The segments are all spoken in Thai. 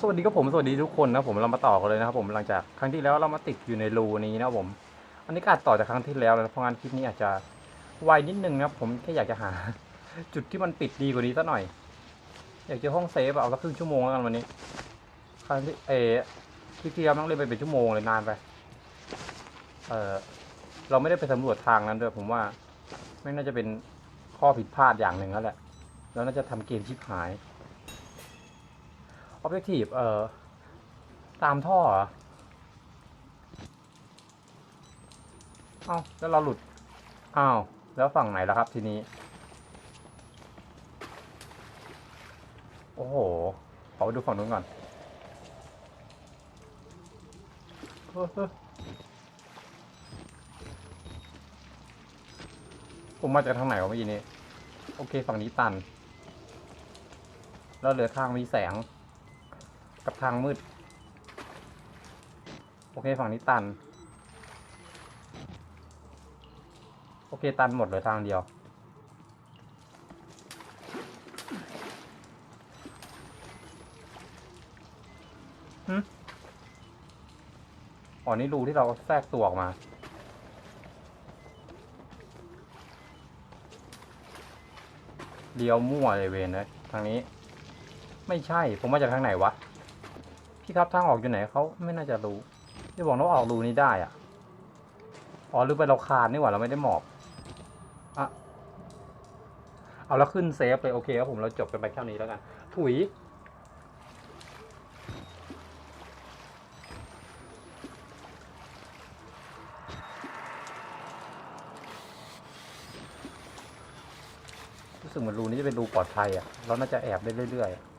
สวัสดีครับผมสวัสดีทุกคนนะผมเรามาต่อกันเลยนะครับผมหลังจากครั้งที่แล้วเรามาติดอยู่ในรูนี้นะผม อันนี้ก็อาจต่อจากครั้งที่แล้วนะเพราะงั้นคลิปนี้อาจจะไวนิดนึงนะผมแค่อยากจะหา จุดที่มันปิดดีกว่านี้สักหน่อย อยากจอห้องเซฟเอาสักครึ่งชั่วโมงแล้วกันวันนี้ครั้งที่เออคลิปที่แล้วต้องเล่นไปเป็นชั่วโมงเลยนานไปเออเราไม่ได้ไปสำรวจทางนั้นด้วยผมว่าไม่น่าจะเป็นข้อผิดพลาดอย่างหนึ่งแล้วแหละแล้วน่าจะทำเกมชิบหาย Objective เอ่อ ตามท่อเหรอ เอ้า แล้วเราหลุด อ้าว แล้วฝั่งไหนล่ะครับทีนี้ โอ้โห ขอไปดูฝั่งนู้นก่อนผมมาจากทางไหนวะเมื่อกี้นี้ โอเค ฝั่งนี้ตัน แล้วเหลือทางมีแสง กับทางมืด โอเคฝั่งนี้ตัน โอเคตันหมดเลยทางเดียว อ๋อนี่รูที่เราแทรกตัวออกมาเลี้ยวมั่วเลยเวนเลยทางนี้ ไม่ใช่ ผมมาจากทางไหนวะ พี่ครับทางออกอยู่ไหนเขาไม่น่าจะรู้ที่บอกว่าออกรูนี้ได้อะอ๋อหรือไปเราคานนี่หว่าเราไม่ได้หมอบอะเอาแล้วขึ้นเซฟเลยโอเคครับผมเราจบกันไปแค่นี้แล้วกัน ถุยรู้สึกเหมือนรูนี้จะเป็นรูปลอดภัยอะเราน่าจะแอบได้เรื่อยๆ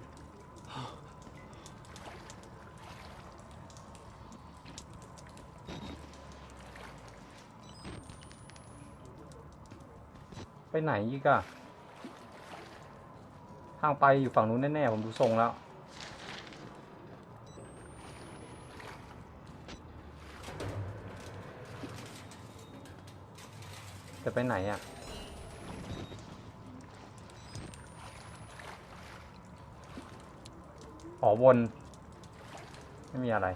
ไปไหนอีกอะทางไปอยู่ฝั่งนู้นแน่ๆ ผมดูทรงแล้ว จะไปไหนอะอ๋อวน ไม่มีอะไร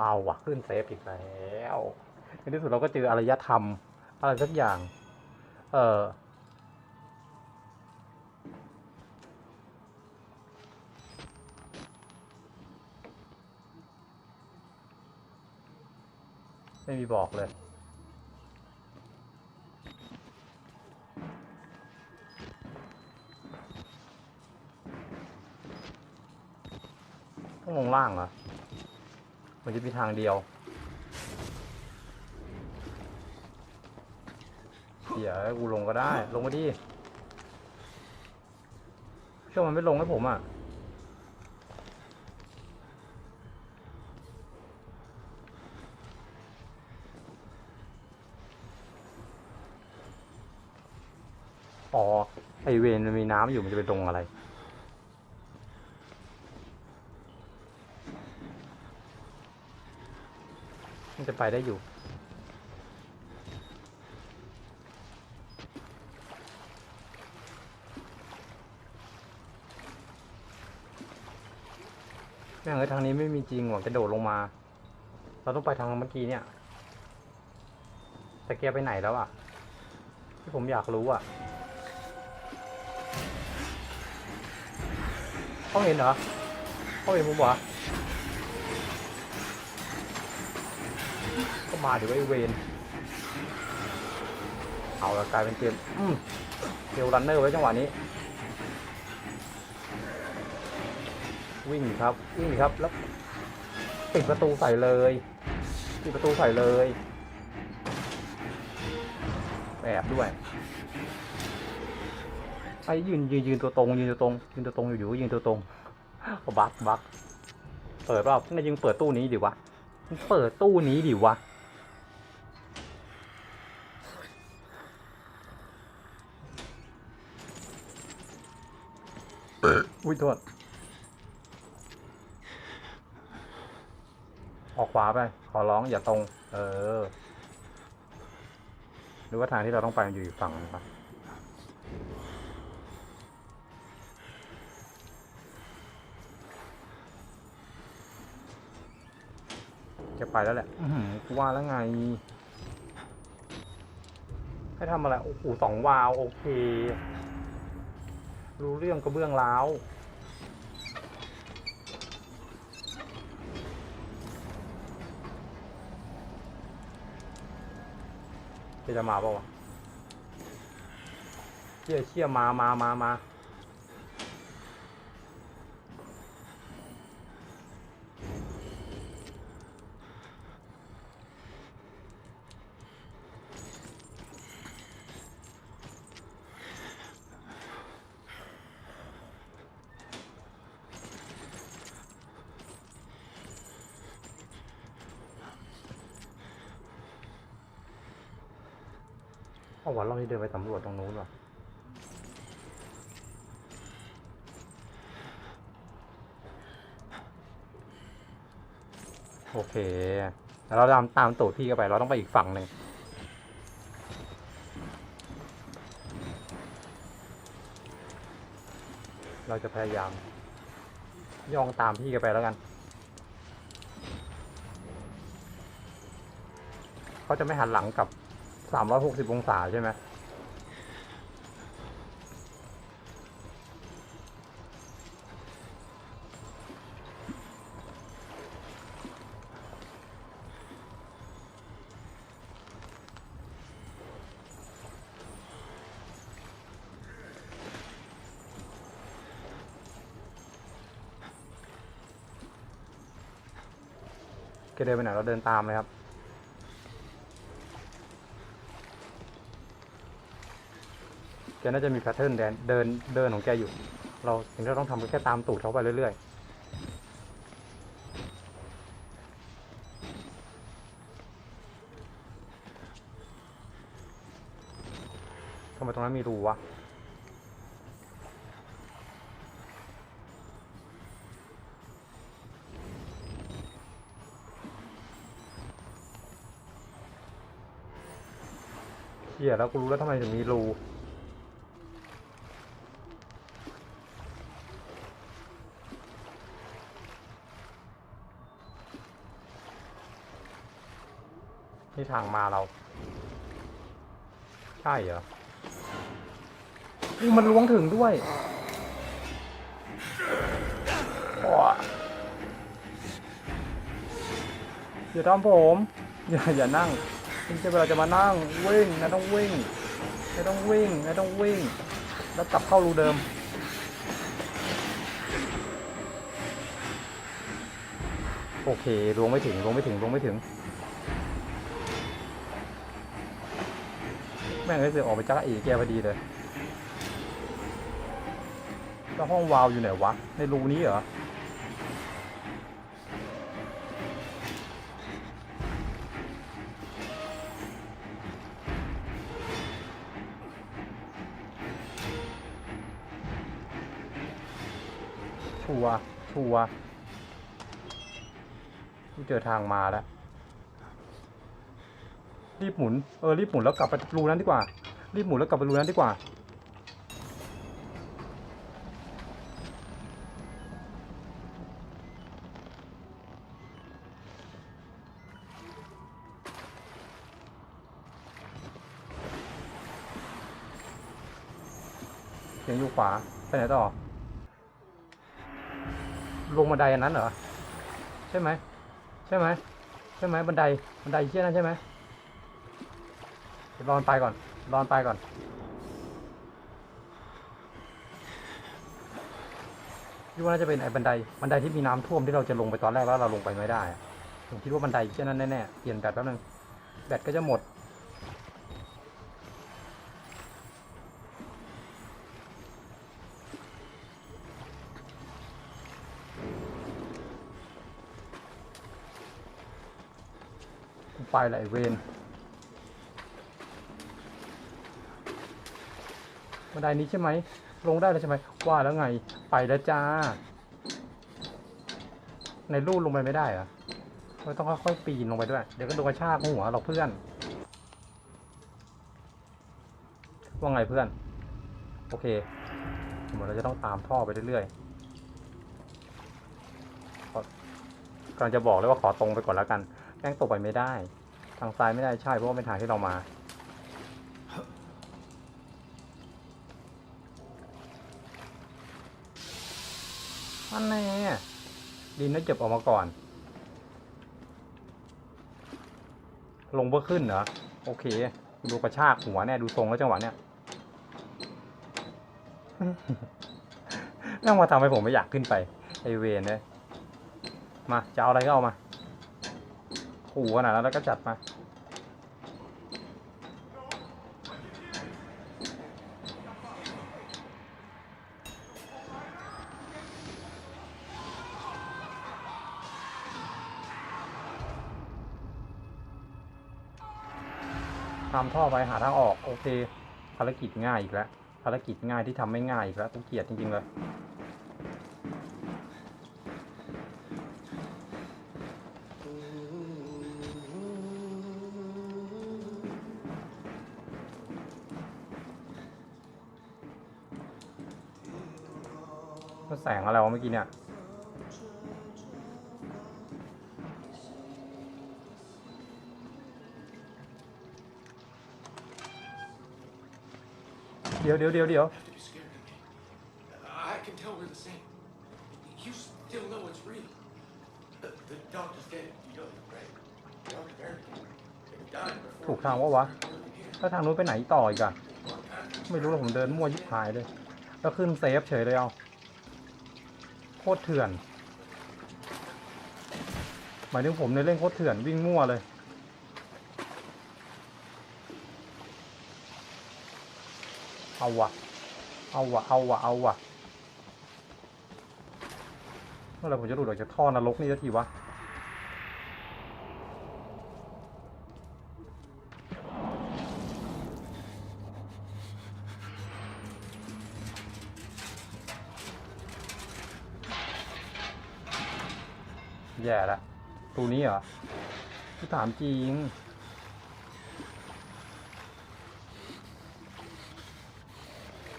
เปล่าว่ะขึ้นเซฟอีกแล้วในที่สุดเราก็เจออารยธรรม อะไรสักอย่าง เออไม่มีบอกเลยต้องลงล่างเหรอ มันจะมีทางเดียวเดี๋ยวกูลงก็ได้ ลงมาดิเชื่อมันไม่ลงให้ผมอะอ๋อไอเวนมันมีน้ำอยู่มันจะไปตรงอะไร มันจะไปได้อยู่ แม่งเอ้ยทางนี้ไม่มีจริงหวังกระโดดลงมา เราต้องไปทางเมื่อกี้เนี่ยแต่แกไปไหนแล้วอะ ที่ผมอยากรู้อะเขาเห็นเหรอเขาเห็นผมเหรอ ก็มาเดี๋ยวไอ้เวนเอาละกลายเป็นเกมอืมเกลรันเนอร์ไว้จังหวะนี้ วิ่งครับ วิ่งครับแล้วปิดประตูใส่เลยปิดประตูใส่เลยแอบด้วยไอ้ยืนยืนยืนตัวตรงยืนตัวตรงยืนตัวตรงอยู่ๆก็ยืนตัวตรงบักบักเปิดเปล่าน่ายิงเปิดตู้นี้ดิวะ เปิดตู้นี้ดิวะ อุ้ยโทษออกขวาไป ขอร้องอย่าตรง เออ หรือว่าทางที่เราต้องไปมันอยู่อีกฝั่งนึ่งปะ จะไปแล้วแหละอือหือกูว่าแล้วไง ให้ทำอะไร โอ้โหสองวาล์วโอเค รู้เรื่องกระเบื้องร้าวเจะจะมาเปล่าวะเชี่ยเชี่ยมามามามา เอาวันเราที่เดินไปสำรวจตรงนู้นว่ะโอเค แล้วเราตามตามตูดพี่เข้าไป เราต้องไปอีกฝั่งหนึ่งเราจะพยายาม ย่องตามพี่กันไปแล้วกัน เขาจะไม่หันหลังกับ ลับ360องศาใช่ไหมแกเดินไปไหนเราเดินตามเลยครับ แกน่าจะมีแพทเทิร์นเดินเดินเดินของแกอยู่ เราสิ่งที่เราต้องทำก็แค่ตามตูดเขาไปเรื่อยๆทำไมตรงนั้นมีรูวะเฮียแล้วกูรู้แล้วทำไมถึงมีรู ทางมาเรา ใช่เหรอนี่มันล้วงถึงด้วยโอ้อย่าทำผม อย่าอย่านั่งไม่ใช่เวลาจะมานั่งวิ่งนะต้องวิ่งไม่ต้องวิ่งไม่ต้องวิ่ง แล้วกลับเข้ารูเดิม โอเคลวงไม่ถึงลวงไม่ถึงลวงไม่ถึง ม่งเลยเสือออกไปจ้าเอแกพอดีเลยแล้วห้องวาวอยู่ไหนวะ ในรูนี้เหรอชัวชัวกูเจอทางมาแล้ว รีบหมุน เออรีบหมุนแล้วกลับไปรูนั้นดีกว่า รีบหมุนแล้วกลับไปรูนั้นดีกว่า เสียงอยู่ขวา ไปไหนต่อ ลงบันไดอันนั้นเหรอ ใช่ไหม ใช่ไหม ใช่ไหมบันได บันไดเชี่ยนั้นใช่ไหม รอนไปก่อน รอนไปก่อนพี่ว่าน่าจะเป็นไอ้บันได บันไดที่มีน้ำท่วมที่เราจะลงไปตอนแรกแล้วเราลงไปไม่ได้ ผมคิดว่าบันไดแค่นั้นแน่ๆ เปลี่ยนแบตแป๊บนึง แบตก็จะหมด ไปหละไอ้เวน บันไดนี้ใช่ไหม ลงได้แล้วใช่ไหม ว่าแล้วไง ไปแล้วจ้า ในรูดลงไปไม่ได้เหรอเราต้องค่อยๆปีนลงไปด้วย เดี๋ยวก็โดนกระชากหัวเราเพื่อน ว่าไงเพื่อน โอเคเหมือนเราจะต้องตามท่อไปเรื่อยๆกำลังจะบอกเลยว่าขอตรงไปก่อนแล้วกันแม่งตกไปไม่ได้ ทางซ้ายไม่ได้ใช่เพราะว่าเป็นทางที่เรามา อันแน่ดินน่าเจ็บออกมาก่อน ลงเพื่อขึ้นเหรอ โอเค ดูกระชากหัวเนี่ย ดูทรงแล้วจังหวะเนี่ยเรื่งมาทำให้ผมไม่อยากขึ้นไป ไอเวนเลยมาจะเอาอะไรก็เอามาขู่ขนาดแล้วก็จัดมา ทำท่อไปหาทางออกโอเค ภารกิจง่ายอีกแล้ว ภารกิจง่ายที่ทำไม่ง่ายอีกแล้วกูเกลียดจริงๆเลยแสงอะไรวะเมื่อกี้เนี่ย เดี๋ยวเดี๋ยวเดี๋ยวเดี๋ยว have to be scared of me. I can tell we're the same. You still know it's real. The, the doctor's dead. You know that, right? Dr. Barricade. He died before ถูกทางวะวะ we were here. แล้วทางนู้นไปไหนต่ออีกอะ Long time. ไม่รู้หรอกผมเดินมั่วยิบหายเลย แล้วขึ้นเซฟเฉยเลยเอา โคตรเถื่อน หมายถึงผมในยเล่นโคตรเถื่อนวิ่งมั่วเลย เอาวะเอาวะเอาวะเอาวะเมื่อไรผมจะหลุดออกจากท่อนรกนี่สักทีวะแย่ละตูนี้เหรอที่ถามจริง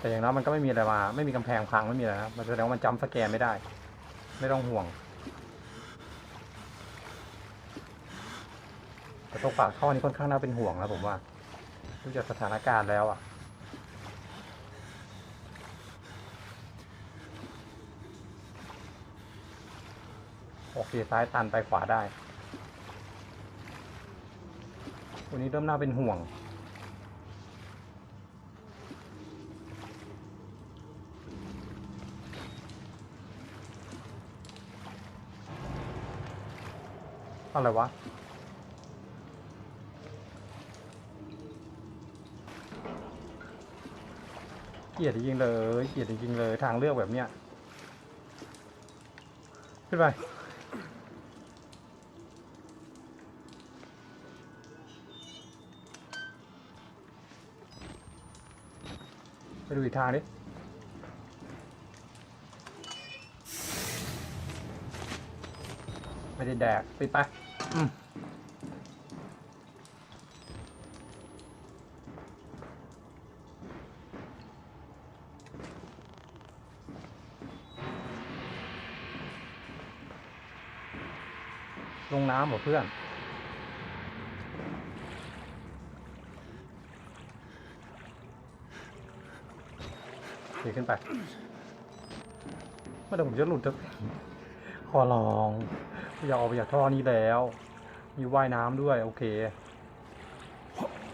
แต่อย่างนั้นมันก็ไม่มีอะไรมา ไม่มีกำแพงพังไม่มีอะไรนะมันแสดงว่ามันจำสแกนไม่ได้ ไม่ต้องห่วงแต่ตรงปากท่อนี้ค่อนข้างน่าเป็นห่วงนะผมว่าดูจากสถานการณ์แล้วอะโอเคซ้ายตันไปขวาได้ วันนี้เริ่มน่าเป็นห่วง อะไรวะ เกียดจริงเลย เกียดจริงเลย ทางเลือกแบบเนี้ย ขึ้นไป ไปดูอีกทางดิไม่ได้แดกปิดไป ลงน้ำเหรอเพื่อนดีขึ้นไปเมื่อไหร่ผมจะหลุดจะขอลอง อยากออกไปจากท่อนี้แล้ว มีว่ายน้ำด้วย โอเค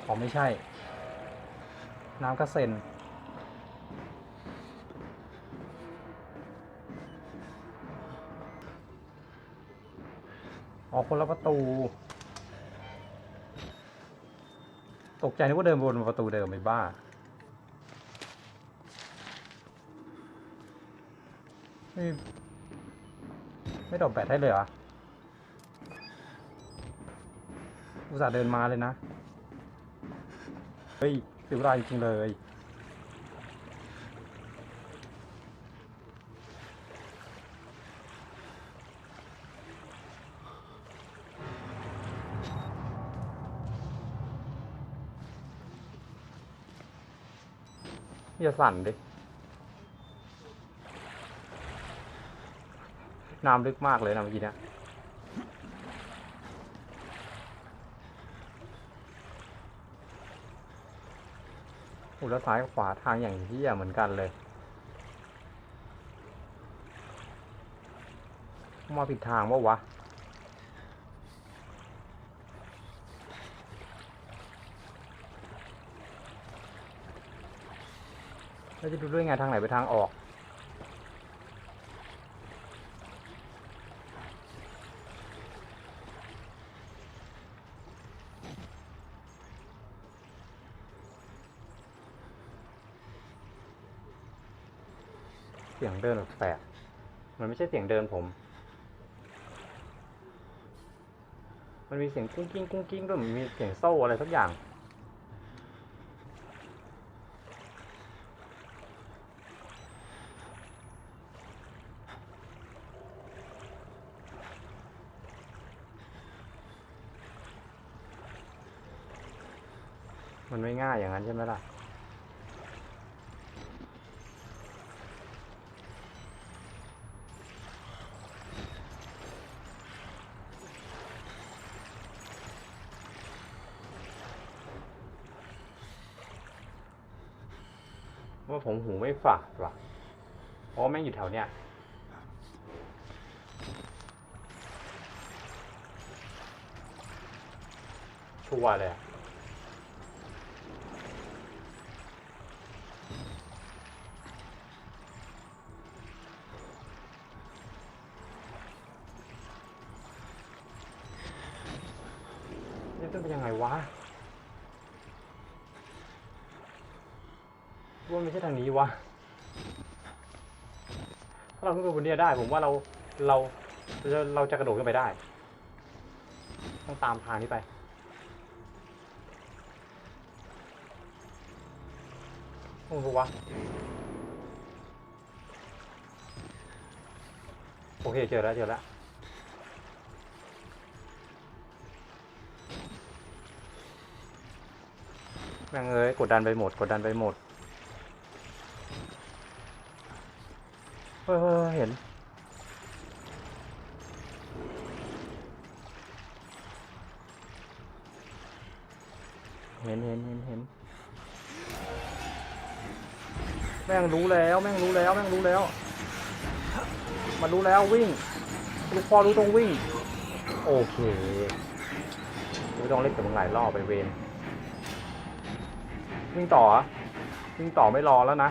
อ๋อไม่ใช่ น้ำกระเซ็นอ๋อคนละประตู ตกใจนึกว่าเดินบนประตูเดิมไปบ้า ไม่ไม่ดอกแบตให้เลยเหรอ อุตส่าห์เดินมาเลยนะ เฮ้ยเสียเวลาจริงเลยอย่าสั่นดิ น้ำลึกมากเลยนะเมื่อกี้เนะ อุยแล้วซ้ายกับขวาทางอย่างที่เหมือนกันเลยมาผิดทางวะวะ เราจะดูด้วยไงทางไหนไปทางออก เสียงเดินแปลกมันไม่ใช่เสียงเดินผม มันมีเสียงกุ้งกิ้งกุ้งกิ้งด้วยมีเสียงโซ่อะไรสักอย่าง มันไม่ง่ายอย่างนั้นใช่ไหมล่ะ ว่าผมหูไม่ฝาดว่ะเพราะแม่งอยู่แถวเนี้ยชัวร์เลยอะนี่จะเป็นยังไงวะ ว่าไม่ใช่ทางนี้ วะ ถ้าเราขึ้นไปบนนี้ได้ ผมว่าเราเราเราเราจะกระโดดขึ้นไปได้ ต้องตามทางนี้ไป โอ้โหวะ โอเคเจอแล้วเจอแล้วแม่งเอ้ยกดดันไปหมด กดดันไปหมด เฮ้ยเฮ้ยเฮ้ยเห็น เห็นเห็นเห็นเห็น แม่งรู้แล้ว แม่งรู้แล้ว แม่งรู้แล้ว มันรู้แล้ววิ่ง ลูกพ่อรู้ต้องวิ่ง โอเคไม่ต้องเล่นกับมึงหลายรอบไปเวนวิ่งต่อเหรอวิ่งต่อไม่รอแล้วนะ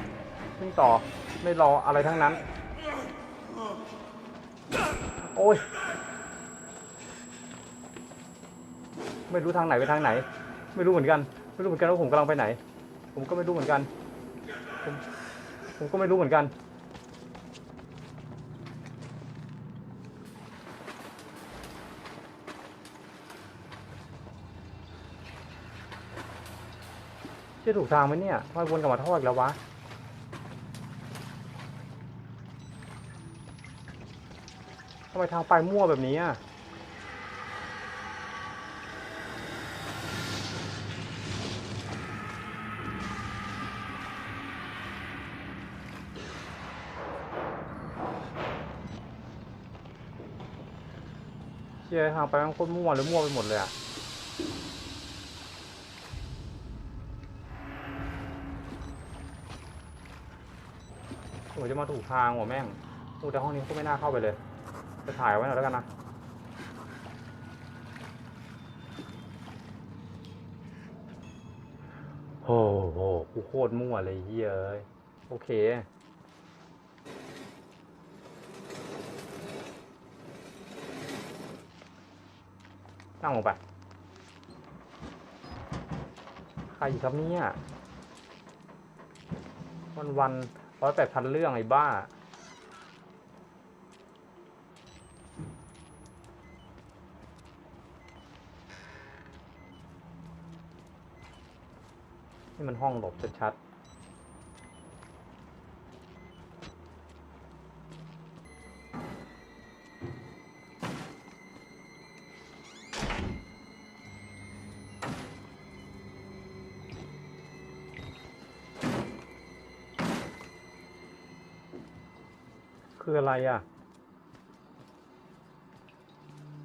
วิ่งต่อไม่รออะไรทั้งนั้น โอ้ย ไม่รู้ทางไหนไปทางไหน ไม่รู้เหมือนกัน ไม่รู้เหมือนกันว่าผมกำลังไปไหน ผมก็ไม่รู้เหมือนกันผม ผมก็ไม่รู้เหมือนกัน จะถูกทางไหมเนี่ยทำไมวนกลับมาทออีกแล้ววะทำไมทางไปมั่วแบบนี้อะ เชี่ยทางไปมันโคตรมั่วเลยมั่วไปหมดเลยอะผมจะมาถูกทางว่ะแม่งอู้แต่ห้องนี้ก็ไม่น่าเข้าไปเลย จะถ่ายไว้หน่อยแล้วกันนะโอ้โหกูโคตรมั่วเลยเฮ้ยเอ้ยโอเค ตั้งลงไป ใครอีกครับเนี่ยวันวันร้อยแปดพันเรื่องไอ้บ้า นี่มันห้องหลบชัดคื อะไรอะ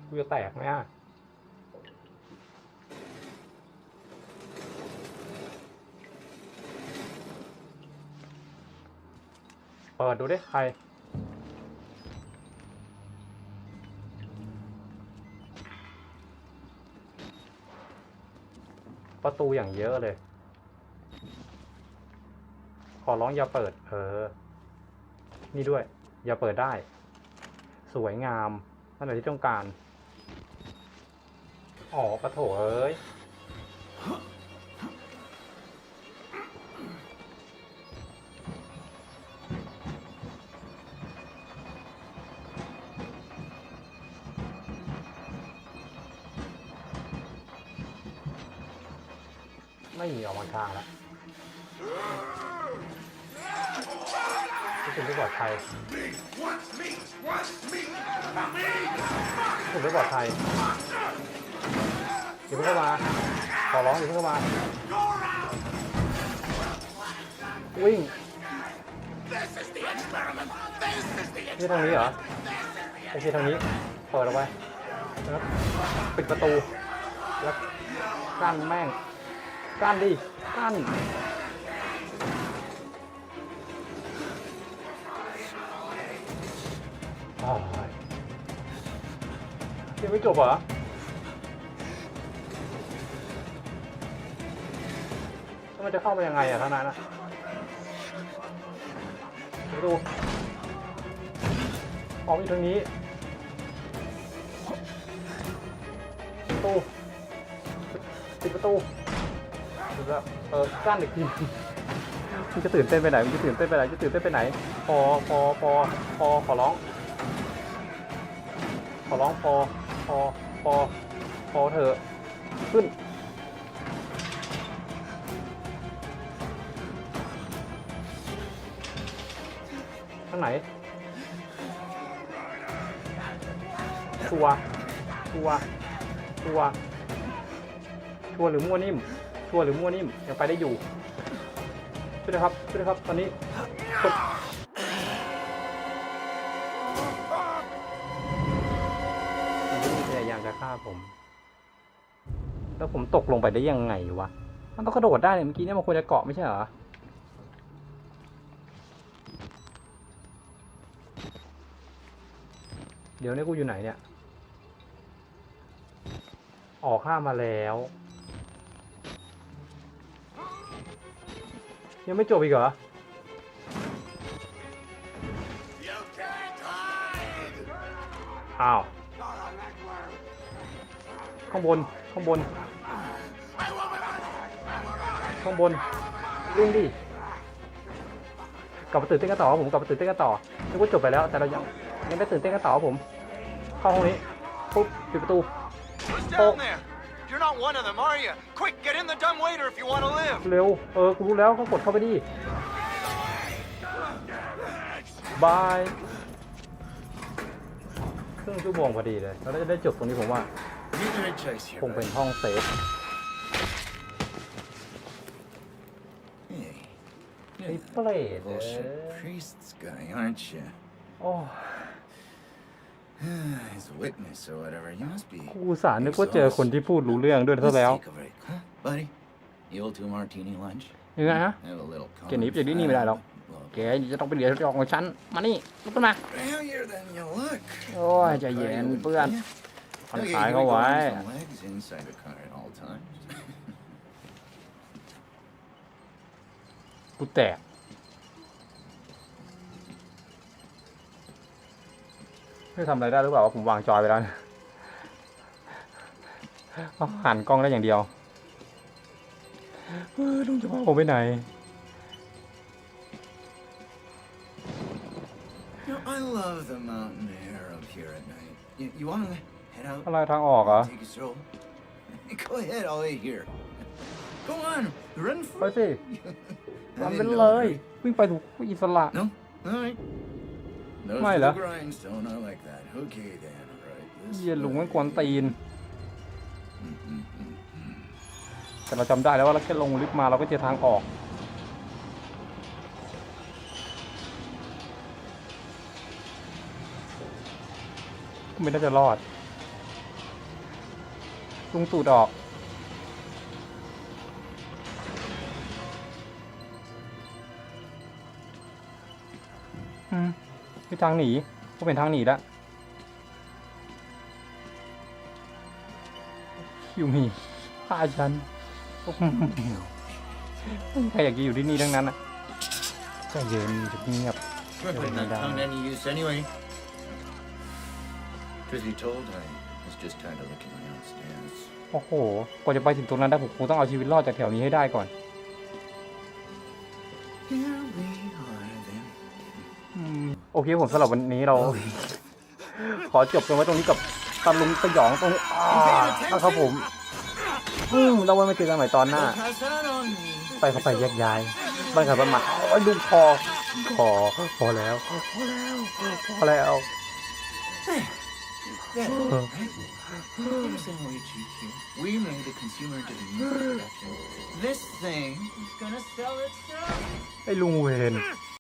กูจะแตกไหมอะเปิดดูดิใครประตูอย่างเยอะเลย ขอร้องอย่าเปิด เออ นี่ด้วย อย่าเปิดได้ สวยงามนั่นแหละที่ต้องการอ๋อปะโถเอ้ยไม่มีออกมาทางแล้วรู้สึกไม่ปลอด ภัย Me wants me wants me me รู้สึกไม่ปลอดภัยอย่าเพิ่งเข้ามา ขอร้องอย่าเพิ่งเข้ามา วิ่ง This is the experiment This is the นี่ทางนี้เหรอโอเคทางนี้ เปิดออกไปแล้วปิดประตู แล้วกั้นแม่งกั้นดิกั้น ยังไม่จบเหรอ แล้วมันจะเข้าไปยังไงอะทางนั้นอะประตูออกอีกทางนี้ประตูปิดประตูปิดแล้วเออกั้นอีกทีมึงจะตื่นเต้นไปไหนมึงจะตื่นเต้นไปไหนมึงจะตื่นเต้นไปไหน พอพอพอพอขอร้อง ขอร้องพอ พอ พอ พอเถอะ ขึ้นทางไหน ชัวร์ชัวร์ชัวร์ชัวร์หรือมั่วนิ่ม ชัวร์หรือมั่วนิ่ม ยังไปได้อยู่ช่วยนะครับช่วยนะครับ ตอนนี้ ผม แล้วผมตกลงไปได้ยังไงวะ มันต้องกระโดดได้เนี่ยเมื่อกี้เนี่ยมันควรจะเกาะไม่ใช่เหรอ เดี๋ยวนี้กูอยู่ไหนเนี่ย ออกข้ามมาแล้ว ยังไม่จบอีกเหรออ้าว ข้างบน ข้างบน ข้างบนวิ่งดิกลับมาตื่นเต้นกันต่อครับผมกลับมาตื่นเต้นกันต่อนึกว่าจบไปแล้วแต่เรายังยังไม่ตื่นเต้นกันต่อครับผม เข้าห้องนี้ปุ๊บปิดประตู Who's down there? You're not one of them, are you? Quick, get in the dumbwaiter if you want to live. เร็ว เออกูรู้แล้วก็กดเข้าไปดิบายครึ่งชั่วโมงพอดีเลย เราจะได้จบตรงนี้ผมว่า You're the right choice here คงเป็นห้องเซฟ Hey, ไอ้ you're เปรต the เอ bullshit อ priest's guy, aren't you? โอ้ As a witness or whatever, you must be. กูอุตสารนึกว่าเจอคนที่พูดรู้เรื่องด้วยซะ Let's แล้ว take a break, huh, buddy? The old two martini lunch. ยังไงฮะ Have a little แกหนีไปจากที่นี่ไม่ได้หรอก Well, แกจะต้องเป็นเหรียญทองของฉัน มานี่ลุกขึ้นมา Failure than you look. โอ้ย ใจเย็น เพื่อนผ่ อน Okay, คลาย here เขา we go, ไว้ arms and legs inside the car at all times. กูแตก ไม่ทำอะไรได้หรือเปล่าวะผมวางจอยไปแล้วเนี่ยเอาหันกล้องได้อย่างเดียวเออลุงจะพาผมไปไหน You know, I love the mountain air up here at night. You, you want to head out? อะไรทางออกเหรอ Take a stroll? Go ahead, I'll wait here. Go on, run ไป for สิ it. ทำ I'm ไป in เล no ย hurry. วิ่งไปถูกอิสระ No? All right. Nose Mày to là? the grindstone, I like that. Okay then, right. this เยียลุงมัน way. กวนตีน Mm, mm, mm. แต่เราจำได้แล้วว่าเราแค่ลงลิฟต์มาเราก็เจอทางออก All ไม่น่าจะรอด ลุงตูดออก อืมคือทางหนีก็เป็นทางหนีแล้วคิวมีฆ่าฉันใครอยากจะอยู่ที่นี่ทั้งนั้นอะใจเย็นจะเงียบ Putting that down. tongue to any use anyway. Truth be told, I was just tired of looking downstairs. โอ้โห กว่าจะไปถึงตรงนั้นได้ผมคงต้องเอาชีวิตรอดจากแถวนี้ให้ได้ก่อน Here we are then. อืมโอเคผมสำหรับวันนี้เรา ขอจบกันไว้ตรงนี้กับตะลุงสยองตรงอ่านะครับผมอืมเราไว้มาเจอกันใหม่ตอนหน้า Pass that on me. ไปเข้าไปแยกย้ายบ้านขับบ้านหมาโอ้ยลุงพอพอพอแล้ว พอแล้วพอแล้ว There, right? Here's the way cheap here. We made a consumer delivery production. This thing is gonna sell itself. ไอ้ลุงเวน